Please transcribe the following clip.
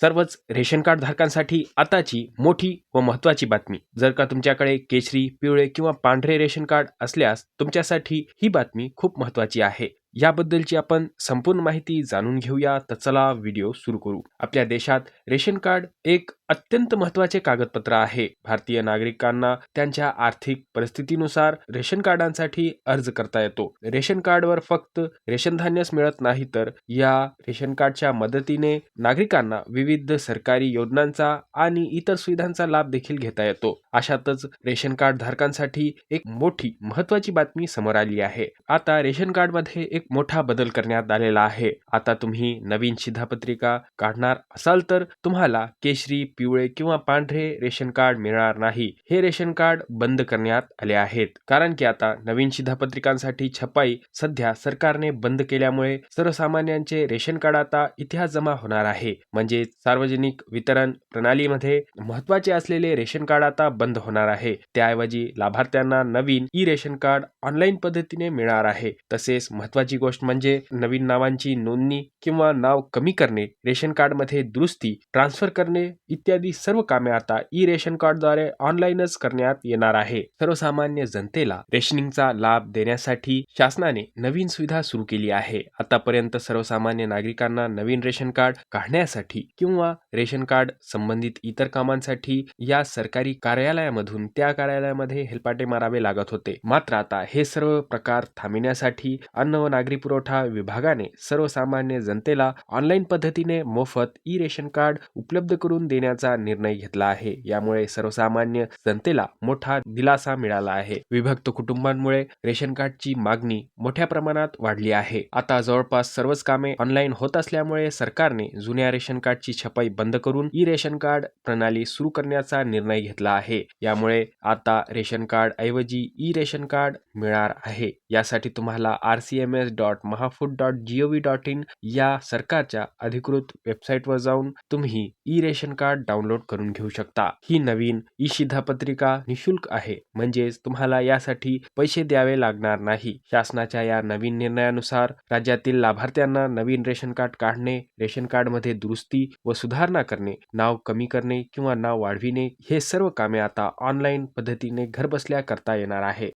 सर्वच ration card धारकांसाठी आताची मोठी व महत्त्वाची बातमी. जर का तुमच्याकडे केशरी पिवळे किंवा पांढरे रेशन कार्ड असल्यास तुमच्यासाठी ही बातमी खूप महत्त्वाची आहे. याबद्दलची आपण संपूर्ण माहिती जाणून घेऊया. तर चला व्हिडिओ सुरू करू. आपल्या देशात रेशन कार्ड एक अत्यंत महत्त्वाचे कागदपत्र आहे. भारतीय नागरिकांना त्यांच्या आर्थिक परिस्थितीनुसार रेशन कार्डांसाठी अर्ज करता येतो. रेशन कार्डवर फक्त रेशन धान्यच मिळत नाही तर या रेशन कार्डच्या मदतीने नागरिकांना विविध सरकारी योजनांचा आणि इतर सुविधांचा लाभ देखील घेता येतो. अशातच रेशन कार्ड धारकांसाठी एक मोठी महत्वाची बातमी समोर आली आहे. आता रेशन कार्डमध्ये एक मोठा बदल करण्यात आलेला आहे. आता तुम्ही नवीन शिधापत्रिका काढणार असाल तर तुम्हाला केशरी पिवळे किंवा पांढरे रेशन कार्ड मिळणार नाही. हे रेशन कार्ड बंद करण्यात आले आहेत. कारण की आता नवीन शिधापत्रिकांसाठी छपाई सध्या सरकारने बंद केल्यामुळे सर्वसामान्यांचे रेशन कार्ड आता इतिहास जमा होणार आहे. म्हणजे सार्वजनिक वितरण प्रणालीमध्ये महत्त्वाचे असलेले रेशन कार्ड आता बंद होणार आहे. त्याऐवजी लाभार्थ्यांना नवीन ई रेशन कार्ड ऑनलाईन पद्धतीने मिळणार आहे. तसेच महत्त्वाचे गोष्ट म्हणजे नवीन नावांची नोंदणी किंवा नाव कमी करणे रेशन कार्डमध्ये दुरुस्ती ट्रान्सफर करणे इत्यादी सर्व कामे आता ई रेशन कार्डद्वारे ऑनलाईनच करण्यात येणार आहे. सर्वसामान्य जनतेला रेशनिंगचा लाभ देण्यासाठी शासनाने नवीन सुविधा सुरू केली आहे. आतापर्यंत सर्वसामान्य नागरिकांना नवीन रेशन कार्ड काढण्यासाठी किंवा रेशन कार्ड संबंधित इतर कामांसाठी या सरकारी कार्यालयामधून त्या कार्यालयामध्ये हेलपाटे मारावे लागत होते. मात्र आता हे सर्व प्रकार थांबविण्यासाठी अन्न व नागरी पुरवठा विभागाने सर्वसामान्य जनतेला ऑनलाईन पद्धतीने मोफत ई रेशन कार्ड उपलब्ध करून देण्याचा निर्णय घेतला आहे. यामुळे सर्वसामान्य जनतेला मोठा दिलासा मिळाला आहे. विभक्त कुटुंबांमुळे रेशन कार्डची मागणी मोठ्या प्रमाणात वाढली आहे. आता जवळपास सर्वच कामे ऑनलाईन होत असल्यामुळे सरकारने जुन्या रेशन कार्डची छपाई बंद करून ई रेशन कार्ड प्रणाली सुरू करण्याचा निर्णय घेतला आहे. यामुळे आता रेशन कार्ड ऐवजी ई रेशन कार्ड मिळणार आहे. यासाठी तुम्हाला R C M S dot Mahafood dot G O V dot in या सरकारच्या अधिकृत वेबसाईटवर जाऊन तुम्ही ई रेशन कार्ड डाउनलोड करून घेऊ शकता. ही नवीन ई शिधापत्रिका निशुल्क आहे. म्हणजेच तुम्हाला यासाठी पैसे द्यावे लागणार नाही. शासनाच्या या नवीन निर्णयानुसार राज्यातील लाभार्थ्यांना नवीन रेशन कार्ड काढणे रेशन कार्डमध्ये दुरुस्ती व सुधारणा करणे नाव कमी करणे किंवा नाव वाढविणे हे सर्व कामे आता ऑनलाईन पद्धतीने घरबसल्या करता येणार आहे.